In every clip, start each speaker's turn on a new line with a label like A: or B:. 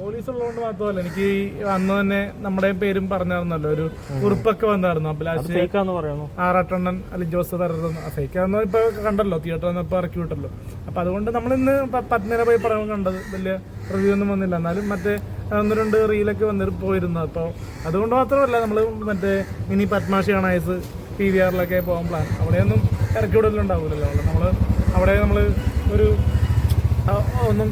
A: Police ഉള്ളതുകൊണ്ട് മാത്രമല്ല എനിക്ക് ഈ അന്ന് തന്നെ നമ്മുടെ പേരും പറഞ്ഞായിരുന്നല്ലോ ഒരു കുറിപ്പൊക്കെ വന്നായിരുന്നു. അഭിലാഷ്
B: ഫേക്കാന്ന് പറയുന്നു.
A: ആറാട്ടെണ്ണൻ അല്ലെങ്കിൽ ജോസ് തരുന്ന ഫേക്കാന്ന് ഇപ്പൊ കണ്ടല്ലോ തിയേറ്ററിൽ ഇപ്പൊ ഇറക്കി വിട്ടല്ലോ. അപ്പൊ അതുകൊണ്ട് നമ്മൾ ഇന്ന് പത്മേനെ പോയി പറയാൻ കണ്ടത് വലിയ റിവ്യൂ ഒന്നും വന്നില്ല. എന്നാലും മറ്റേ ഒന്ന് രണ്ട് റീലൊക്കെ വന്നിട്ട് പോയിരുന്നു. അപ്പോൾ അതുകൊണ്ട് മാത്രമല്ല നമ്മൾ മറ്റേ ഇനി പത്മാഷി അണൈസ് പി വി ആറിലൊക്കെ പോകാൻ പ്ലാൻ അവിടെയൊന്നും ഇറക്കി വിടലുണ്ടാവില്ലല്ലോ നമ്മൾ അവിടെ നമ്മൾ ഒരു ഒന്നും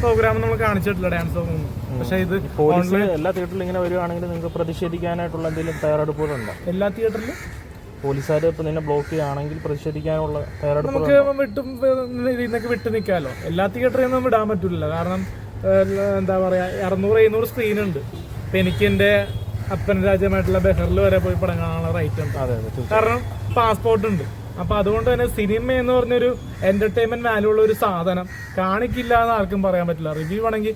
A: പ്രോഗ്രാം നമ്മൾ കാണിച്ചിട്ടില്ല ഡാൻസ് ഒന്നും പക്ഷേ ഇത്
B: ഓൺലൈൻ എല്ലാ തിയേറ്ററിലും ഇങ്ങനെ വരുവാണെങ്കിൽ നിങ്ങൾക്ക് പ്രതിഷേധിക്കാനായിട്ടുള്ള എന്തെങ്കിലും തയ്യാറെടുപ്പുകളുണ്ടോ?
A: എല്ലാ തിയേറ്ററിലും
B: പോലീസുകാർ ഇപ്പൊ നിന്നെ ബ്ലോക്ക് ചെയ്യുകയാണെങ്കിൽ പ്രതിഷേധിക്കാനുള്ള തയ്യാറെടുപ്പ്
A: നമുക്ക് വിട്ടും ഇതിൽ നിന്നൊക്കെ വിട്ടു നിൽക്കാമല്ലോ എല്ലാ തിയേറ്ററിൽ നിന്നും വിടാൻ പറ്റില്ല കാരണം എന്താ പറയാ അറുന്നൂറ് എഴുന്നൂറ് സ്ക്രീൻ ഉണ്ട്. ഇപ്പൊ എനിക്ക് എന്റെ അപ്പൻ രാജ്യമായിട്ടുള്ള ബെഹറിൽ വരെ പോയി പടം കാണാനുള്ള റൈറ്റ് ഉണ്ട്. കാരണം പാസ്പോർട്ട് ഉണ്ട്. അപ്പൊ അതുകൊണ്ട് തന്നെ സിനിമ എന്ന് പറഞ്ഞൊരു എന്റർടൈൻമെന്റ് വാല്യൂ ഉള്ള ഒരു സാധനം കാണിക്കില്ല എന്ന് ആർക്കും പറയാൻ പറ്റില്ല. റിവ്യൂ ആണെങ്കിൽ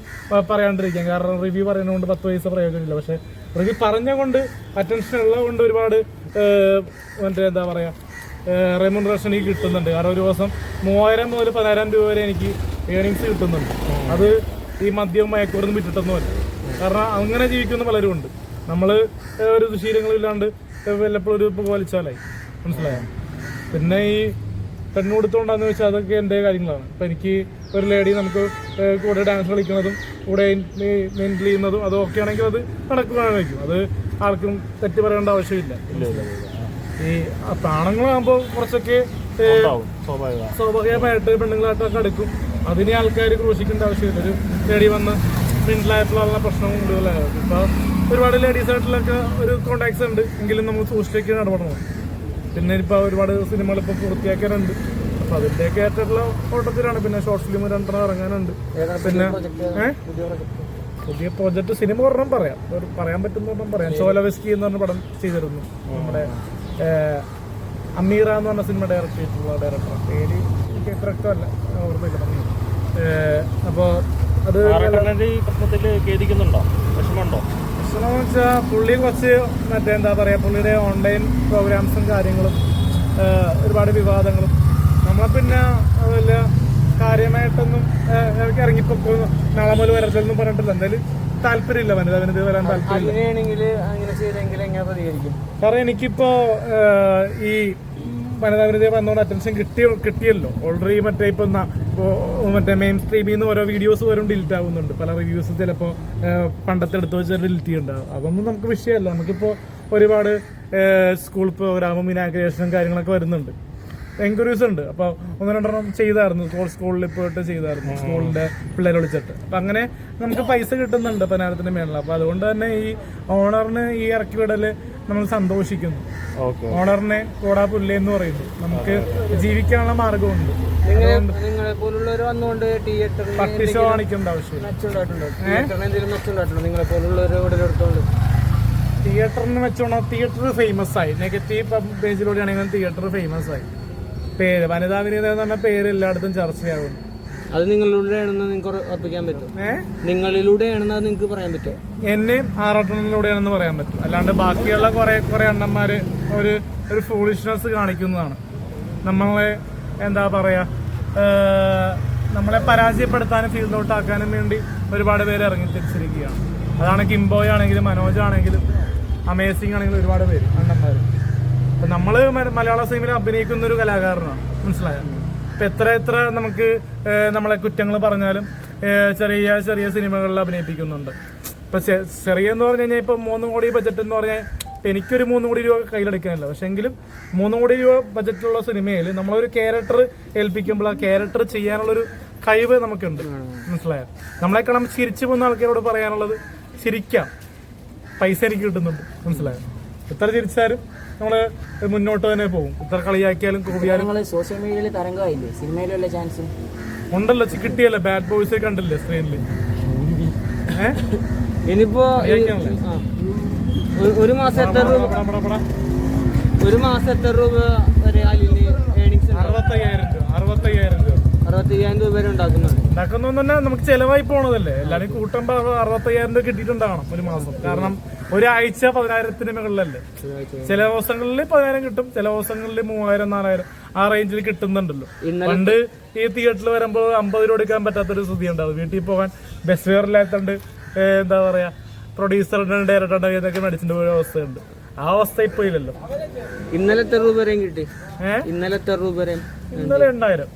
A: പറയാണ്ടിരിക്കാം. കാരണം റിവ്യൂ പറയുന്നതുകൊണ്ട് പത്ത് പൈസ പ്രയോജനമില്ല. പക്ഷെ റിവ്യൂ പറഞ്ഞുകൊണ്ട് അറ്റൻഷൻ ഉള്ളതുകൊണ്ട് ഒരുപാട് മറ്റേ എന്താ പറയാ റെമുണറേഷൻ എനിക്ക് കിട്ടുന്നുണ്ട്. കാരണം ഒരു ദിവസം മൂവായിരം മുതൽ പതിനായിരം രൂപ വരെ എനിക്ക് ഏണിങ്സ് കിട്ടുന്നുണ്ട്. അത് ഈ മദ്യവും മയക്കുമരുന്നും വിട്ടിട്ടൊന്നുമല്ല കാരണം അങ്ങനെ ജീവിക്കുന്ന പലരും ഉണ്ട് നമ്മൾ ഒരു ദുശീലങ്ങളില്ലാണ്ട് വല്ലപ്പോഴും ഒരു പോലിച്ചാലായി മനസ്സിലായോ? പിന്നെ ഈ പെണ്ണുകൊടുത്തോണ്ടാന്ന് വെച്ചാൽ അതൊക്കെ എന്റെ കാര്യങ്ങളാണ്. ഇപ്പം എനിക്ക് ഒരു ലേഡി നമുക്ക് കൂടെ ഡാൻസ് കളിക്കുന്നതും കൂടെ മെയിന്റെയിൻ ചെയ്യുന്നതും അതൊക്കെ ആണെങ്കിൽ അത് നടക്കുകയായിരിക്കും അത് ആർക്കും തെറ്റ് പറയേണ്ട ആവശ്യമില്ല. ഈ പ്രാണങ്ങളാകുമ്പോൾ കുറച്ചൊക്കെ സ്വാഭാവികമായിട്ട് പെണ്ണുങ്ങളായിട്ടൊക്കെ അടുക്കും. അതിനെ ആൾക്കാർ ക്രൂശിക്കേണ്ട ആവശ്യമില്ല. ഒരു ലേഡി വന്ന് മിണ്ടിലായിട്ടുള്ള പ്രശ്നവും കൂടുതലായിരുന്നു ഇപ്പം ഒരുപാട് ലേഡീസ് ആയിട്ടുള്ളൊക്കെ ഒരു കോണ്ടാക്ട്സ് ഉണ്ട്. എങ്കിലും നമ്മൾ സൂക്ഷിച്ചൊക്കെ ഇടപെടണം പിന്നെ ഇപ്പൊ ഒരുപാട് സിനിമകൾ ഇപ്പോൾ പൂർത്തിയാക്കാനുണ്ട്. അപ്പോൾ അതിന്റെയൊക്കെ ആയിട്ടുള്ള ഓട്ടത്തിലാണ്. പിന്നെ ഷോർട്ട് ഫിലിം രണ്ടെണ്ണം ഇറങ്ങാനുണ്ട്. പിന്നെ പുതിയ പ്രോജക്റ്റ് സിനിമ ഒരെണ്ണം പറയാം. ഒരു പറയാൻ പറ്റുന്ന ഒരെണ്ണം പറയാം. ചോലവെസ്കി എന്ന് പറഞ്ഞ പടം ചെയ്തിരുന്നു. നമ്മുടെ അമീറ എന്ന് പറഞ്ഞ സിനിമ ഡയറക്റ്റ് ചെയ്തിട്ടുള്ള ഡയറക്ടർ പേര് എനിക്ക് കറക്റ്റല്ല ഓർമ്മയില്ല പറഞ്ഞു അപ്പോൾ അത്
B: പ്രശ്നത്തിൽ ഖേദിക്കുന്നുണ്ടോ? വിഷമമുണ്ടോ?
A: പ്രശ്നം വെച്ചാൽ പുള്ളി കുറച്ച് മറ്റേ എന്താ പറയുക പുള്ളിയുടെ ഓൺലൈൻ പ്രോഗ്രാംസും കാര്യങ്ങളും ഒരുപാട് വിവാദങ്ങളും. നമ്മളെ പിന്നെ വലിയ കാര്യമായിട്ടൊന്നും ഏഹ്, ഇറങ്ങിപ്പോ നാളെ മുതൽ വരത്തില്ലെന്നും പറഞ്ഞിട്ടില്ല. എന്തായാലും താല്പര്യമില്ല വനിത വനിത വരാൻ താല്പര്യമില്ല.
C: അങ്ങനെയാണെങ്കിൽ അങ്ങനെ ചെയ്തെങ്കിൽ എങ്ങനെ പ്രതികരിക്കും?
A: കാരണം എനിക്കിപ്പോ ഈ വനിതാ വിനിതയെ അറ്റൻഷൻ കിട്ടിയ കിട്ടിയല്ലോ. ഓൾറെഡി മറ്റേ ഇപ്പം മറ്റേ മെയിൻ സ്ട്രീമിൽ നിന്ന് ഓരോ വീഡിയോസ് വരും ഡിലീറ്റ് ആവുന്നുണ്ട്. പല റിവ്യൂസ് ചിലപ്പോൾ പണ്ടത്തെ എടുത്ത് വെച്ച് ഡിലീറ്റ് ചെയ്യുന്നുണ്ടാവും അതൊന്നും നമുക്ക് വിഷയമല്ല. നമുക്കിപ്പോൾ ഒരുപാട് സ്കൂൾ പ്രോഗ്രാമും ഇനാഗ്രേഷനും കാര്യങ്ങളൊക്കെ വരുന്നുണ്ട്. എൻക്വയറീസ് ഉണ്ട് അപ്പോൾ ഒന്ന് രണ്ടെണ്ണം ചെയ്തായിരുന്നു. സ്കൂൾ സ്കൂളിൽ പോയിട്ട് ചെയ്തായിരുന്നു. സ്കൂളിന്റെ പിള്ളേരെ വിളിച്ചിട്ട്. അപ്പം അങ്ങനെ നമുക്ക് പൈസ കിട്ടുന്നുണ്ട് പനാരത്തിന്റെ മേളിൽ. അപ്പോൾ അതുകൊണ്ട് തന്നെ ഈ ഓണറിന് ഈ ഇറക്കി വിടൽ നമ്മൾ സന്തോഷിക്കുന്നു. ഓണറിനെ കോടാ പുല്ലേ എന്ന് പറയുന്നു. നമുക്ക് ജീവിക്കാനുള്ള മാർഗമുണ്ട്.
C: നിങ്ങളെ നിങ്ങളെ പോലുള്ളവർ വന്നുകൊണ്ട് തിയേറ്ററിൽ
A: പട്ടി ഷോ കാണിക്കേണ്ട
C: തിയേറ്ററിന് എന്തെങ്കിലും മെച്ചുണ്ടായിട്ടുണ്ടോ നിങ്ങളെ പോലുള്ളവർ ഇവിടെ എടുത്തോണ്ട്?
A: തിയേറ്ററിന് വെച്ചോണ തിയേറ്റർ ഫേമസ് ആയി. നെഗറ്റീവ് പേജിലൂടെയാണെങ്കിലും തിയേറ്റർ ഫേമസ് ആയി. പേര് വനിതാ വിനീത എന്ന് പറഞ്ഞ പേര് എല്ലായിടത്തും ചർച്ചയാകുന്നു
C: അത് നിങ്ങളിലൂടെയാണെന്ന് നിങ്ങൾക്ക് ഉറപ്പിക്കാൻ പറ്റും. നിങ്ങളിലൂടെയാണെന്ന് അത് നിങ്ങൾക്ക് പറയാൻ പറ്റും
A: എന്നെ ആറാട്ടണിലൂടെയാണെന്ന് പറയാൻ പറ്റും. അല്ലാണ്ട് ബാക്കിയുള്ള കുറെ കുറെ അണ്ണന്മാര് ഒരു ഒരു ഫൂളിഷ്നെസ് കാണിക്കുന്നതാണ്. നമ്മളെ എന്താ പറയുക നമ്മളെ പരാജയപ്പെടുത്താനും ഫീൽഡ് ഔട്ട് ആക്കാനും വേണ്ടി ഒരുപാട് പേര് ഇറങ്ങി തിരിച്ചിരിക്കുകയാണ്. അതാണ് കിംബോയ് ആണെങ്കിലും മനോജ് ആണെങ്കിലും അമേസിംഗ് ആണെങ്കിലും ഒരുപാട് പേര് അണ്ണന്മാർ അപ്പം നമ്മൾ മലയാള സിനിമയിൽ അഭിനയിക്കുന്ന ഒരു കലാകാരനാണ് മനസ്സിലായോ? അപ്പം എത്ര എത്ര നമുക്ക് നമ്മളെ കുറ്റങ്ങൾ പറഞ്ഞാലും ചെറിയ ചെറിയ സിനിമകളിൽ അഭിനയിപ്പിക്കുന്നുണ്ട്. ഇപ്പം ചെറിയ എന്ന് പറഞ്ഞു കഴിഞ്ഞാൽ ഇപ്പം മൂന്ന് കോടി ബജറ്റ് എന്ന് പറഞ്ഞാൽ എനിക്കൊരു മൂന്ന് കോടി രൂപ കയ്യിലെടുക്കാനില്ല. പക്ഷെ എങ്കിലും മൂന്ന് കോടി രൂപ ബജറ്റുള്ള സിനിമയിൽ നമ്മളൊരു ക്യാരക്ടർ ഏൽപ്പിക്കുമ്പോൾ ആ ക്യാരക്ടർ ചെയ്യാനുള്ളൊരു കഴിവ് നമുക്കുണ്ട്. മനസ്സിലായോ? നമ്മളെ കാണാൻ ചിരിച്ചു പോകുന്ന ആൾക്കാരോട് പറയാനുള്ളത് ചിരിക്കാം. പൈസ എനിക്ക് കിട്ടുന്നുണ്ട്. മനസ്സിലായോ? എത്ര ചിരിച്ചാലും നമ്മൾ മുന്നോട്ട് തന്നെ പോകും. എത്ര കളിയാക്കിയാലും കൂടിയാലും
D: സോഷ്യൽ മീഡിയയിൽ തരംഗമായില്ലേ? സിനിമയിലുള്ള ചാൻസ്
A: ഉണ്ടല്ലോ. കിട്ടിയല്ലേ? ബാഡ് ബോയ്സ് കണ്ടില്ലേ സ്ക്രീനിൽ
C: ഇനിയിപ്പോ. ഒരു- മാസം എത്ര രൂപ. ഒരു മാസം എത്ര രൂപ വരെ അലിന് ഏണിങ്സ്
A: അറുപത്തയ്യായിരം രൂപ അറുപത്തയ്യായിരം രൂപ.
C: അറുപത്തയ്യായിരം രൂപ വരെ ഉണ്ടാക്കുന്നുണ്ട്.
A: ഉണ്ടാക്കുന്ന തന്നെ നമുക്ക് ചെലവായി പോണതല്ലേ? എല്ലാരും കൂട്ടുമ്പോ അറുപത്തയ്യായിരം രൂപ കിട്ടിയിട്ടുണ്ടാവണം ഒരു മാസം. കാരണം ഒരാഴ്ച പതിനായിരത്തിന് മുകളിലല്ലേ? ചില ദിവസങ്ങളിൽ പതിനായിരം കിട്ടും ചില ദിവസങ്ങളിൽ മൂവായിരം നാലായിരം. ആ റേഞ്ചിൽ കിട്ടുന്നുണ്ടല്ലോ. പണ്ട് ഈ തിയേറ്ററിൽ വരുമ്പോൾ അമ്പത് രൂപ എടുക്കാൻ പറ്റാത്തൊരു സ്ഥിതി ഉണ്ടാവും. വീട്ടിൽ പോകാൻ ബസ് ഫെയർ ഇല്ലാത്തതുകൊണ്ട് എന്താ പറയാ പ്രൊഡ്യൂസറിന്റെ ഡയറക്ടറുടെ കയ്യിൽ മേടിച്ചിട്ട് പോയ അവസ്ഥയുണ്ട്. ആ അവസ്ഥ ഇപ്പൊ ഇല്ലല്ലോ.
C: ഇന്നലെ എത്ര രൂപ വരെയും കിട്ടി?
A: ഏഹ്
C: ഇന്നലെ എത്ര രൂപ വരെയും?
A: ഇന്നലെ ഉണ്ടായിരം